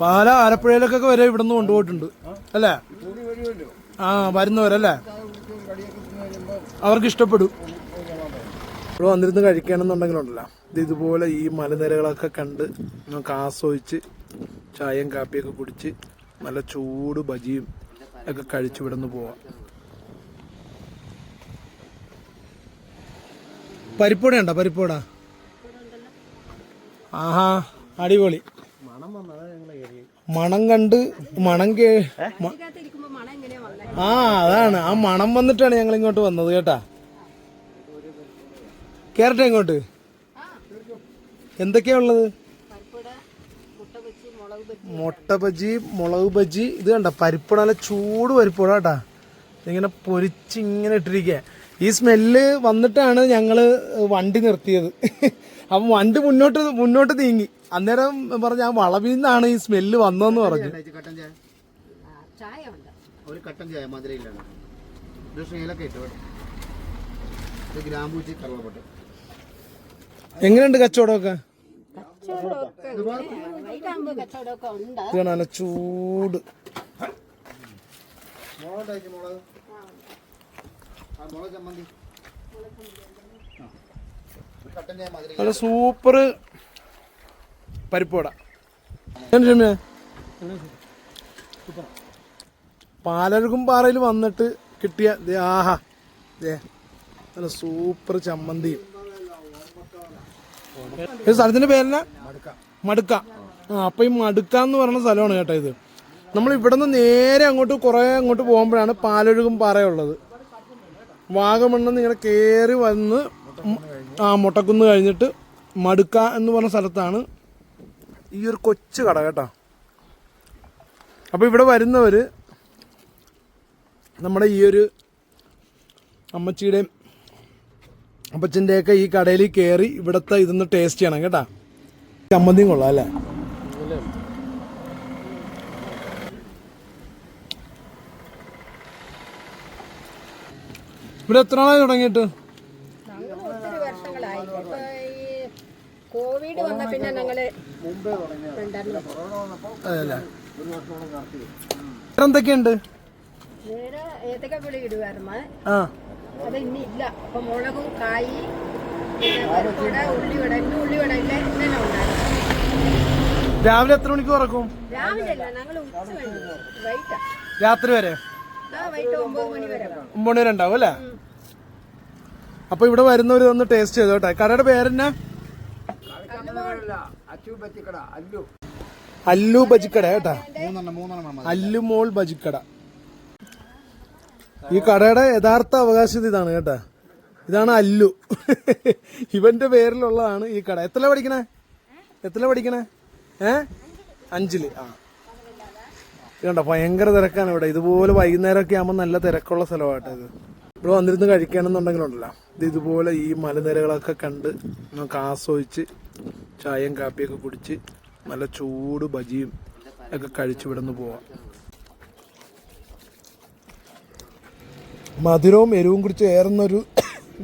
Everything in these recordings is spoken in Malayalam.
പാല ആലപ്പുഴയിലേക്കൊക്കെ വരെ ഇവിടുന്ന് കൊണ്ടുപോയിട്ടുണ്ട്. അല്ലേ? ആ വരുന്നവരല്ലേ? അവർക്ക് ഇഷ്ടപ്പെടും. ഇവിടെ വന്നിരുന്ന് കഴിക്കണമെന്നുണ്ടെങ്കിലുണ്ടല്ലോ. ഇത് ഇതുപോലെ ഈ മലനിരകളൊക്കെ കണ്ട് നമുക്ക് ആസ്വദിച്ച് ചായയും കാപ്പിയൊക്കെ കുടിച്ച് നല്ല ചൂട് ബജിയും ഒക്കെ കഴിച്ചു ഇവിടുന്ന് പോവാം. പരിപ്പൂട ഉണ്ടോ പരിപ്പൂട ആഹാ അടിപൊളി. മണം കണ്ട് മണം കേ ആ അതാണ്. ആ മണം വന്നിട്ടാണ് ഞങ്ങൾ ഇങ്ങോട്ട് വന്നത് കേട്ടാ. കേറട്ടെ ഇങ്ങോട്ട്. എന്തൊക്കെയാ ഉള്ളത്? മുട്ട ബജി മുളക് ബജി. ഇത് കണ്ട? പരിപ്പുട നല്ല ചൂട് പരിപ്പുട കേട്ടാ. ഇങ്ങനെ പൊരിച്ചിങ്ങനെ ഇങ്ങനെ ഇട്ടിരിക്കുക ഈ സ്മെല്ല് വന്നിട്ടാണ് ഞങ്ങൾ വണ്ടി നിർത്തിയത്. അപ്പം വണ്ടി മുന്നോട്ട് മുന്നോട്ട് നീങ്ങി. അന്നേരം പറഞ്ഞ ആ വളവിൽ നിന്നാണ് ഈ സ്മെല്ല് വന്നതെന്ന് പറഞ്ഞു. കട്ടൻ ചായ. ഒരു കട്ടൻ ചായ മധുരയിലാണ്. ഇട്ടു. ഇത് ഗ്രാമ്പൂച്ചി കറുവപ്പട്ട്. എങ്ങനെയുണ്ട് കച്ചവടമൊക്കെ? ഇത് നല്ല ചൂട്. മുളക് ഉണ്ടാക്കി മുളക് ആ മുളക് ചമ്മന്തി. ആ. കട്ടൻ ചായ മധുര നല്ല സൂപ്പർ പരിപ്പോട പാലഴുകും പാറയിൽ വന്നിട്ട് കിട്ടിയ ദേ ആഹാ. ദേ നല്ല സൂപ്പർ ചമ്മന്തി. ഈ സ്ഥലത്തിന്റെ പേരെന്നാ? മടുക്ക. ആ അപ്പൊ ഈ മടുക്ക എന്ന് പറയുന്ന സ്ഥലമാണ് കേട്ടോ ഇത്. നമ്മൾ ഇവിടെ നിന്ന് നേരെ അങ്ങോട്ട് കുറെ അങ്ങോട്ട് പോകുമ്പോഴാണ് പാലൊഴുകും പാറയുള്ളത്. വാഗമണ്ണെന്ന് ഇങ്ങനെ കയറി വന്ന് ആ മുട്ടക്കുന്ന് കഴിഞ്ഞിട്ട് മടുക്ക എന്ന് പറഞ്ഞ സ്ഥലത്താണ് ഈ ഒരു കൊച്ചു കട കേട്ടോ. അപ്പോൾ ഇവിടെ വരുന്നവർ നമ്മുടെ ഈ ഒരു അമ്മച്ചിയുടെയും അപ്പച്ചന്റെയൊക്കെ ഈ കടയിൽ കയറി ഇവിടുത്തെ ഇതൊന്ന് ടേസ്റ്റ് ചെയ്യണം കേട്ടാ. ചമ്മന്തിയും കൊള്ളാം അല്ലേ? ഇവിടെ എത്ര നാളായി തുടങ്ങിയിട്ട് ഞങ്ങൾ ഒത്തിരി വർഷങ്ങളായി ഇപ്പൊ ഈ കോവിഡ് വന്ന പിന്നെ ഞങ്ങൾ വേറെ എന്തൊക്കെയുണ്ട്? നേരെ ഏതൊക്കെ വിളി ഇടുമായിരുന്നു ആ. അത് ഇനി ഇല്ല. അപ്പൊ മുളകും കായി പിന്നെ പരിപ്പുവട ഉള്ളിവട. ഇന്ന് ഉള്ളിവട ഇല്ല ഇന്നലെ ഉണ്ടായിരുന്നു. രാവിലെ എത്ര മണിക്ക് തുറക്കും? രാവിലെ അല്ല ഞങ്ങൾ ഉച്ച വൈകിട്ടാ. രാത്രി വരെ? ഒമ്പത് മണി വരെ. ഉണ്ടാവും അല്ലേ? അപ്പൊ ഇവിടെ വരുന്നവര് ഒന്ന് ടേസ്റ്റ് ചെയ്തോട്ടെ കടയുടെ പേരെന്നാ? അല്ലു ബജിക്കട കേട്ടാ? അല്ലു മോൾ ബജിക്കട. ഈ കടയുടെ യഥാർത്ഥ അവകാശം ഇതാണ് കേട്ടാ. ഇതാണ് അല്ലു. ഇവന്റെ പേരിലുള്ളതാണ് ഈ കട. എത്ര പഠിക്കണേ? എത്ര പഠിക്കണേ? ഏ? അഞ്ചിൽ. ആ. കണ്ടോ ഭയങ്കര തിരക്കാണ് ഇവിടെ. ഇതുപോലെ വൈകുന്നേരം ഒക്കെ ആകുമ്പോൾ നല്ല തിരക്കുള്ള സ്ഥലമായിട്ട് ഇത്. ഇവിടെ വന്നിരുന്ന് കഴിക്കണമെന്നുണ്ടെങ്കിലുണ്ടല്ലോ. ഇത് ഇതുപോലെ ഈ മലനിരകളൊക്കെ കണ്ട് നമുക്ക് ആസ്വദിച്ച് ചായയും കാപ്പിയൊക്കെ കുടിച്ച് നല്ല ചൂട് ബജിയും ഒക്കെ കഴിച്ച് വിടന്ന് പോവാം. മധുരവും എരിവും കുടിച്ച് ഏറുന്നൊരു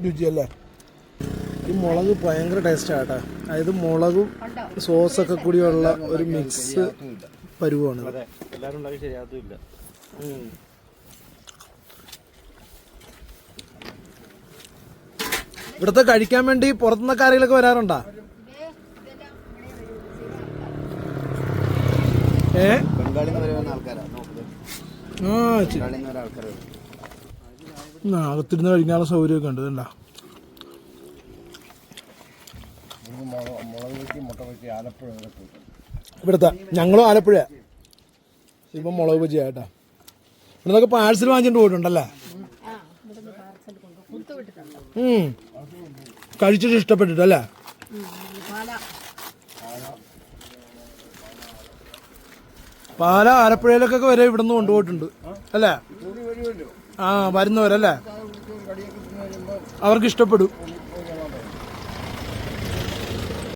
രുചിയല്ലേ? ഈ മുളക് ഭയങ്കര ടേസ്റ്റാണ് കേട്ടോ. അതായത് മുളകും സോസൊക്കെ കൂടിയുള്ള ഒരു മിക്സ് പരുവാണ്. ഇവിടുത്തെ കഴിക്കാൻ വേണ്ടി പുറത്തുനിന്നൊക്കെ ആരെങ്കിലൊക്കെ വരാറുണ്ടോ? ഏ? ആ അകത്തിരുന്ന് കഴിക്കാനുള്ള സൗകര്യമൊക്കെ ഉണ്ട് ഇതുണ്ടാ? ഇവിടുത്തെ ഞങ്ങളും ആലപ്പുഴ. ഇപ്പം മുളക് ബജിയാ ആട്ടാ ഇവിടുന്നൊക്കെ പാഴ്സൽ വാങ്ങിച്ചിട്ട് പോയിട്ടുണ്ടല്ലേ. കഴിച്ചിട്ട് ഇഷ്ടപ്പെട്ടിട്ടല്ലേ ഉം, പാല പാല ആലപ്പുഴയിലേക്കൊക്കെ വരെ ഇവിടുന്ന് കൊണ്ടുപോയിട്ടുണ്ട്. അല്ലേ? ആ വരുന്നവരല്ലേ? അവർക്ക് ഇഷ്ടപ്പെടും